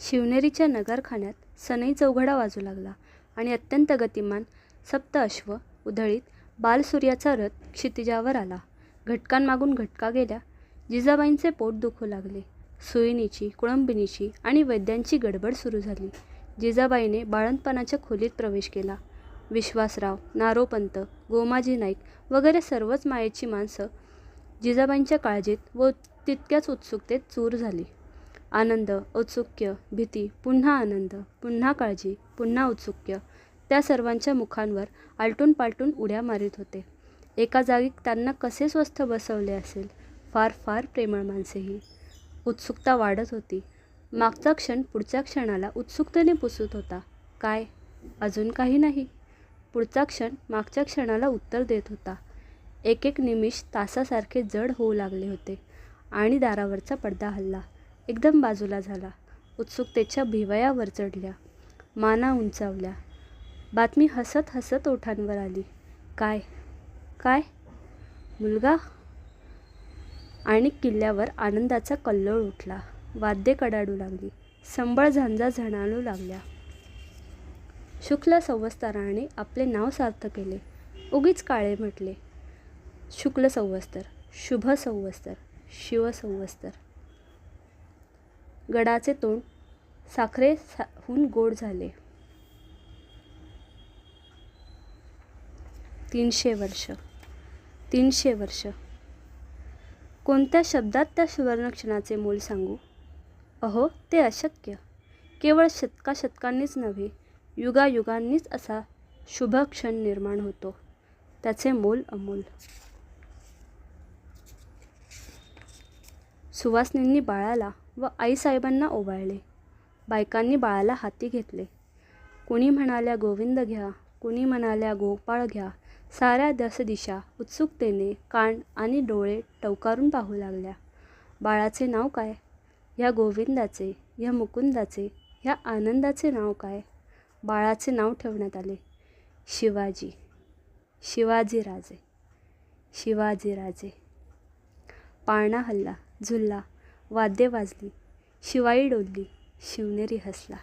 शिवनेरीच्या नगारखान्यात सनई चौघडा वाजू लागला आणि अत्यंत गतिमान सप्त अश्व उधळीत बालसूर्याचा रथ क्षितिजावर आला. घटकांमागून घटका गेल्या. जिजाबाईंचे पोट दुखू लागले. सुईणीची, कुळंबिनीची आणि वैद्यांची गडबड सुरू झाली. जिजाबाईने बाळंतपणाच्या खोलीत प्रवेश केला. विश्वासराव, नारोपंत, गोमाजी नाईक वगैरे सर्वच मायेची माणसं जिजाबाईंच्या काळजीत व तितक्याच उत्सुकतेत चूर झाली. आनंद, औत्सुक्य, भीती, पुन्हा आनंद, पुन्हा काळजी, पुन्हा औत्सुक्य त्या सर्वांच्या मुखांवर आलटून पालटून उड्या मारीत होते. एका जागी त्यांना कसे स्वस्थ बसवले असेल? फार फार प्रेमळ माणसेही उत्सुकता वाढत होती. मागचा क्षण पुढच्या क्षणाला उत्सुकतेने पुसत होता. काय? अजून काही नाही? पुढचा क्षण मागच्या क्षणाला उत्तर देत होता. एक एक निमिष तासासारखे जड होऊ लागले होते आणि दारावरचा पडदा हल्ला एकदम बाजूला झाला. उत्सुकतेच्या भिवयावर चढल्या. माना उंचावल्या. बातमी हसत हसत ओठांवर आली. काय? काय? मुलगा? आणि किल्ल्यावर आनंदाचा कल्लोळ उठला. वाद्ये कडाडू लागली. संबळ झांजा झणाणू लागल्या. शुक्ल संवत्सराने आपले नाव सार्थ केले. उगीच काळे म्हटले. शुक्ल संवत्सर, शुभ संवत्सर, शिव संवस्तर गडाचे तोंड साखरेहून गोड झाले. तीनशे वर्ष! तीनशे वर्ष! कोणत्या शब्दात त्या सुवर्णक्षणाचे मोल सांगू? अहो ते अशक्य! केवळ शतकाशतकांनीच नव्हे, युगायुगांनीच असा शुभ क्षण निर्माण होतो. त्याचे मोल अमोल! सुवासनींनी बाळाला व आईसाहेबांना ओवाळले. बायकांनी बाळाला हाती घेतले. कुणी म्हणाल्या गोविंद घ्या, कुणी म्हणाल्या गोपाळ घ्या. साऱ्या दसदिशा उत्सुकतेने कान आणि डोळे टवकारून पाहू लागल्या. बाळाचे नाव काय? ह्या गोविंदाचे, ह्या मुकुंदाचे, ह्या आनंदाचे नाव काय? बाळाचे नाव ठेवण्यात आले शिवाजी! शिवाजीराजे! शिवाजीराजे! पाळणा हल्ला झुल्ला वाद्ये वाजली, शिवाई डोलली, शिवनेरी हसला.